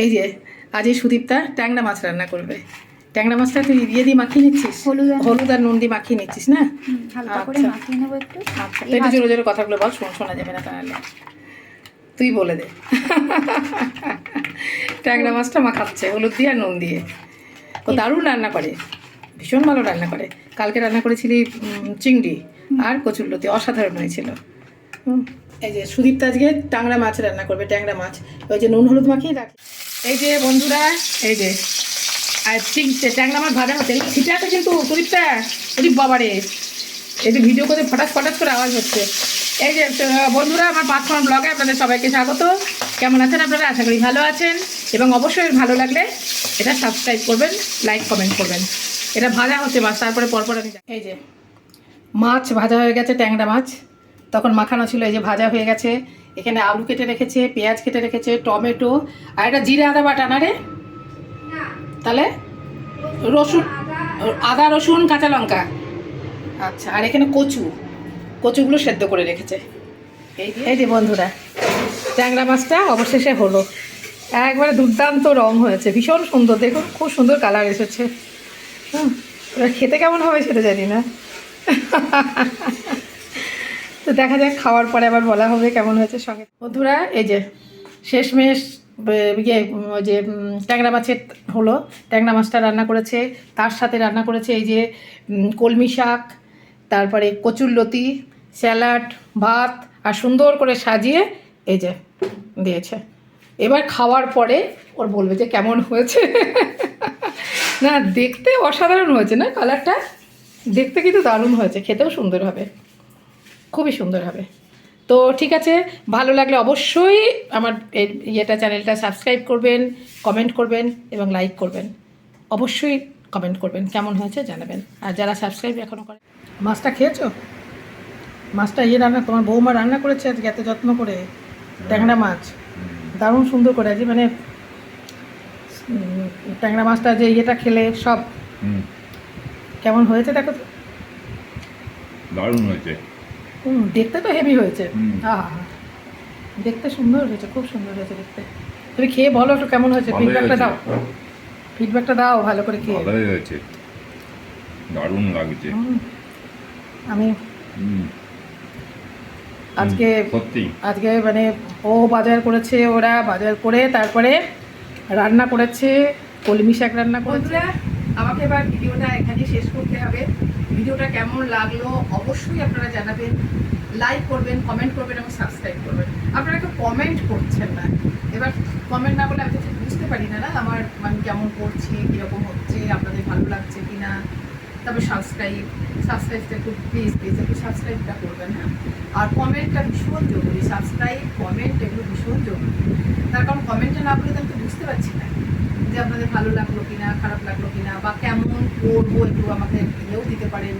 এই যে আজ এই সুদীপটা ট্যাংরা মাছ রান্না করবে। ট্যাংরা মাছটা তুই ইয়ে দিয়ে মাখিয়ে নিচ্ছিস? হলুদ আর- নুন। দিয়ে মাখিয়ে নিচ্ছিস না? আচ্ছা। একটু। আচ্ছা জোরে জোরে কথাগুলো বল শোনা শোনা যাবে না তাহলে। তুই বলে দে। ট্যাংরা মাছটা মাখাচ্ছে হলুদ দিয়ে আর নুন দিয়ে। ও দারুণ রান্না করে। ভীষণ ভালো রান্না করে। কালকে রান্না করেছিলি চিংড়ি আর কচুরলতি অসাধারণ হয়েছিল। এই যে সুদীপ্তা আজকে ট্যাংরা মাছ রান্না করবে ট্যাংরা মাছ। ওই যে নুন হলুদ মাখিয়ে রাখি। এই যে বন্ধুরা, এই যে, আর ঠিক ট্যাংরা মাছ ভাজা হচ্ছে। ছিটাতে কিন্তু সুদীপ্তা সুদীপ বাবারে। এই যে ভিডিও করে ফটাস ফটাস করে আওয়াজ হচ্ছে। এই যে বন্ধুরা, আমার পাঁচক্ষণ ব্লগে আপনাদের সবাইকে স্বাগত। কেমন আছেন আপনারা? আশা করি ভালো আছেন। এবং অবশ্যই ভালো লাগলে এটা সাবস্ক্রাইব করবেন লাইক কমেন্ট করবেন। এটা ভাজা হচ্ছে মাছ তারপরে পরপর আমি এই যে, মাছ ভাজা হয়ে গেছে, ট্যাংরা মাছ। তখন মাখানো ছিল, এই যে ভাজা হয়ে গেছে। এখানে আলু কেটে রেখেছে পেঁয়াজ কেটে রেখেছে টমেটো আর এটা জিরে আদা বাটা না রে? তাহলে? রসুন আদা। রসুন কাঁচা লঙ্কা। আচ্ছা আর এখানে কচু। কচুগুলো সেদ্ধ করে রেখেছে। এই যে- বন্ধুরা ট্যাংরা মাছটা অবশেষে হলো। একবারে দুর্দান্ত রং হয়েছে ভীষণ সুন্দর। দেখুন খুব সুন্দর কালার এসেছে। হুম, এবার খেতে কেমন হবে সেটা জানি না। তো দেখা যাক খাওয়ার পরে আবার বলা হবে কেমন হয়েছে সঙ্গে। বন্ধুরা, এই যে শেষমেশ ইয়ে ওই যে ট্যাংরা মাছের হলো। ট্যাংরা মাছটা রান্না করেছে, তার সাথে রান্না করেছে এই যে কলমি শাক, তারপরে কচুরলতি স্যালাড, ভাত, আর সুন্দর করে সাজিয়ে এই যে দিয়েছে। এবার খাওয়ার পরে ওর বলবে যে কেমন হয়েছে। না, দেখতে অসাধারণ হয়েছে না কালারটা দেখতে কিন্তু দারুণ হয়েছে, খেতেও সুন্দর হবে। খুবই সুন্দর হবে। তো ঠিক আছে ভালো লাগলে অবশ্যই আমার ইয়েটা চ্যানেলটা সাবস্ক্রাইব করবেন কমেন্ট করবেন এবং লাইক করবেন। অবশ্যই কমেন্ট করবেন কেমন হয়েছে জানাবেন। আর যারা সাবস্ক্রাইব এখনও করে মাছটা খেয়েছো? মাছটা ইয়ে রান্না তোমার বৌমা রান্না করেছে আজকে এত যত্ন করে? ট্যাংরা মাছ। দারুণ সুন্দর করে আজকে মানে ট্যাংরা মাছটা যে ইয়েটা খেলে সব। কেমন হয়েছে দেখো তো। দারুণ হয়েছে। দেখতে তো হেভি হয়েছে। দেখতে সুন্দর হয়েছে খুব সুন্দর হয়েছে দেখতে। তুমি খেয়ে বলো একটু কেমন হয়েছে ফিডব্যাকটা দাও। ফিডব্যাকটা দাও ভালো করে খেয়ে। ভালোই হয়েছে। দারুণ লাগছে। হুম। আমি আজকে সত্যি। আজকে মানে ও বাজার করেছে ওরা বাজার করে তারপরে রান্না করেছে কলমি শাক রান্না করেছে। আমাকে এবার ভিডিওটা এখানে শেষ করতে হবে। ভিডিওটা কেমন লাগল অবশ্যই আপনারা জানাবেন লাইক করবেন কমেন্ট করবেন এবং সাবস্ক্রাইব করবেন। আপনারা কেউ কমেন্ট করছেন না। এবার কমেন্ট না বলে আমি বুঝতে পারি না না, আমার মানে কেমন করছি, কীরকম হচ্ছে, আপনাদের ভালো লাগছে কি না তারপর সাবস্ক্রাইব সাবস্ক্রাইবটা একটু প্লিজ প্লিজ একটু সাবস্ক্রাইবটা করবেন হ্যাঁ? আর কমেন্টটা ভীষণ জরুরি সাবস্ক্রাইব কমেন্ট এগুলো ভীষণ জরুরি। তার কারণ কমেন্টটা না বলে তো আমি তো বুঝতে পারছি না। আপনাদের ভালো লাগল কিনা, খারাপ লাগল কিনা, বা কেমন করব একটু আমাকে ইয়েও দিতে পারেন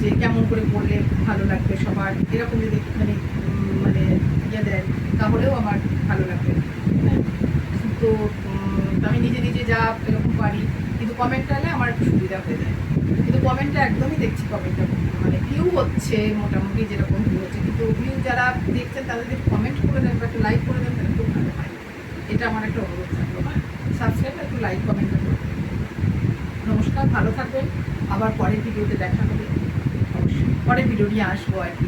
যে কেমন করে করলে ভালো লাগবে সবার, এরকম যদি একটুখানি মানে ইয়ে দেন, তাহলেও আমার ভালো লাগবে। তো আমি নিজে নিজে যা এরকম পারি, কিন্তু কমেন্ট হলে আমার সুবিধা হয়ে যায়। কিন্তু কমেন্টটা একদমই দেখছি কমেন্টটা মানে ভিউ হচ্ছে মোটামুটি যেরকম ভিউ হচ্ছে, কিন্তু ভিউ যারা দেখছেন তাদের কমেন্ট করে দেন বা একটু লাইক করে দেন তাহলে খুব ভালো হয়। এটা আমার একটা অনুরোধ সাবস্ক্রাইব একটু লাইক কমেন্ট করবেন নমস্কার, ভালো থাকবেন। আবার পরের ভিডিওতে দেখা হবে। অবশ্যই। পরের ভিডিও নিয়ে আসব আর কি।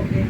ওকে